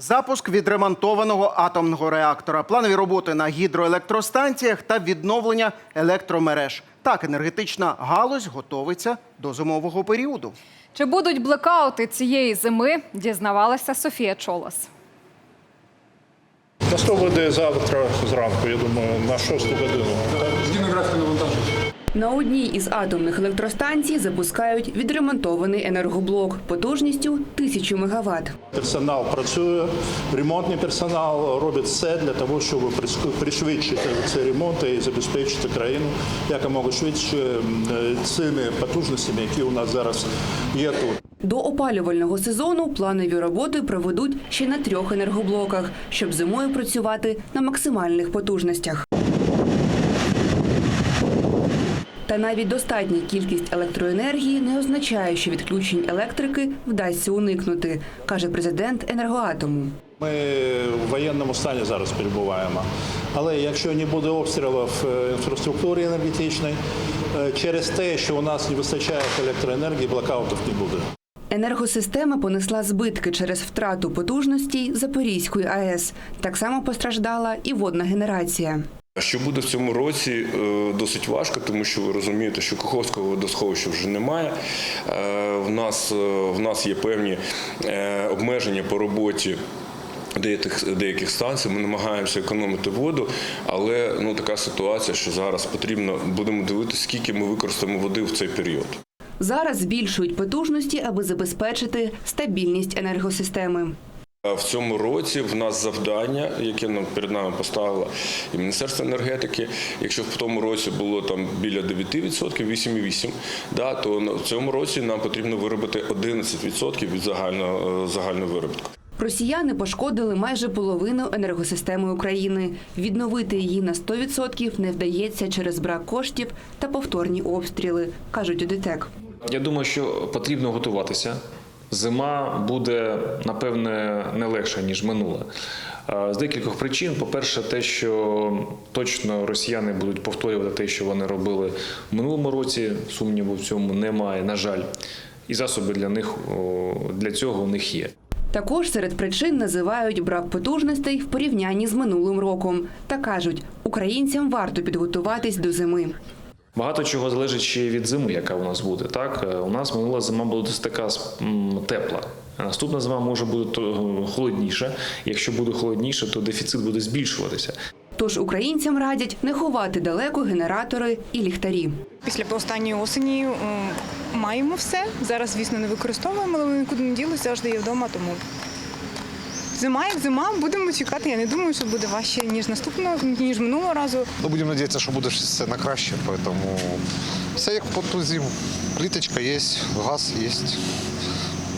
Запуск відремонтованого атомного реактора, планові роботи на гідроелектростанціях та відновлення електромереж. Так, енергетична галузь готовиться до зимового періоду. Чи будуть блекаути цієї зими? Дізнавалася Софія Чолос. На 100 буде завтра зранку, я думаю, на 6 годину. Згідно графіку навантаження. На одній із атомних електростанцій запускають відремонтований енергоблок потужністю 1000 МВт. Персонал працює, ремонтний персонал робить все для того, щоб пришвидшити цей ремонт і забезпечити країну якомога швидше е, цими потужностями, які у нас зараз є тут. До опалювального сезону планові роботи проведуть ще на трьох енергоблоках, щоб зимою працювати на максимальних потужностях. Та навіть достатня кількість електроенергії не означає, що відключень електрики вдасться уникнути, каже президент енергоатому. Ми в воєнному стані зараз перебуваємо. Але якщо не буде обстрілів е, інфраструктури енергетичної, е, через те, що у нас не вистачає електроенергії, блокаутів не буде. Енергосистема понесла збитки через втрату потужностей Запорізької АЕС. Так само постраждала і водна генерація. Що буде в цьому році е, досить важко, тому що ви розумієте, що Каховського водосховища вже немає. Е, В нас, е, в нас є певні обмеження по роботі. Деяких, деяких станцій ми намагаємося економити воду, але ну така ситуація, що зараз потрібно будемо дивитися, скільки ми використаємо води в цей період. Зараз збільшують потужності, аби забезпечити стабільність енергосистеми. В цьому році в нас завдання, яке нам перед нами поставило і Міністерство енергетики. Якщо в тому році було там біля 9%, 8,8%, да, то в цьому році нам потрібно виробити 11% від загального е, загального виробітку. Росіяни пошкодили майже половину енергосистеми України. Відновити її на 100% не вдається через брак коштів та повторні обстріли, кажуть у ДТЕК. Я думаю, що потрібно готуватися. Зима буде напевне не легша ніж минула. З декількох причин. По-перше, те, що точно росіяни будуть повторювати те, що вони робили в минулому році. Сумніву в цьому немає, на жаль. І засоби для них для цього у них є. Також серед причин називають брак потужностей в порівнянні з минулим роком та кажуть, українцям варто підготуватись до зими. Багато чого залежить ще від зими, яка у нас буде. Так Е, у нас минула зима була досить така тепла. Наступна зима може бути холодніша. Якщо буде холодніше, то дефіцит буде збільшуватися. Тож українцям радять не ховати далеко генератори і ліхтарі. Після останньої осені маємо все. Зараз, звісно, не використовуємо, але нікуди не ділися, завжди є вдома, тому зима як зима, будемо чекати. Я не думаю, що буде важче, ніж наступного, ніж минулого разу. Ну, будемо надіятися, що буде все на краще, тому все як по ту зиму. Плиточка є, газ є.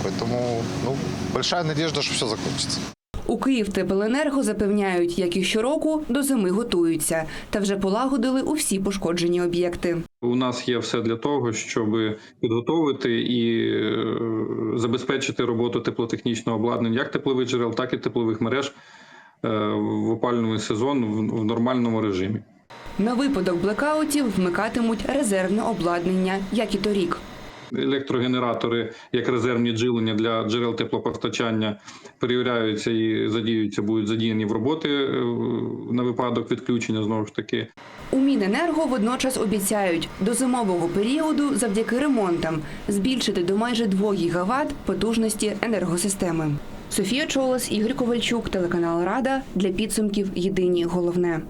Поэтому, ну, большая надежда, що все закончится. У Київтеплоенерго запевняють, як і щороку до зими готуються та вже полагодили усі пошкоджені об'єкти. У нас є все для того, щоб підготовити і е, забезпечити роботу теплотехнічного обладнання як теплових джерел, так і теплових мереж е, в опалювальний сезон в- в нормальному режимі. На випадок блекаутів вмикатимуть резервне обладнання, як і торік. Електрогенератори як резервні джерелення для джерел теплопостачання перевіряються і задіюються, будуть задіяні в роботи е, на випадок відключення знову ж таки. У Міненерго водночас обіцяють до зимового періоду завдяки ремонтам збільшити до майже 2 гігават потужності енергосистеми. Софія Чолос, Ігор Ковальчук, телеканал Рада для підсумків Єдині головне.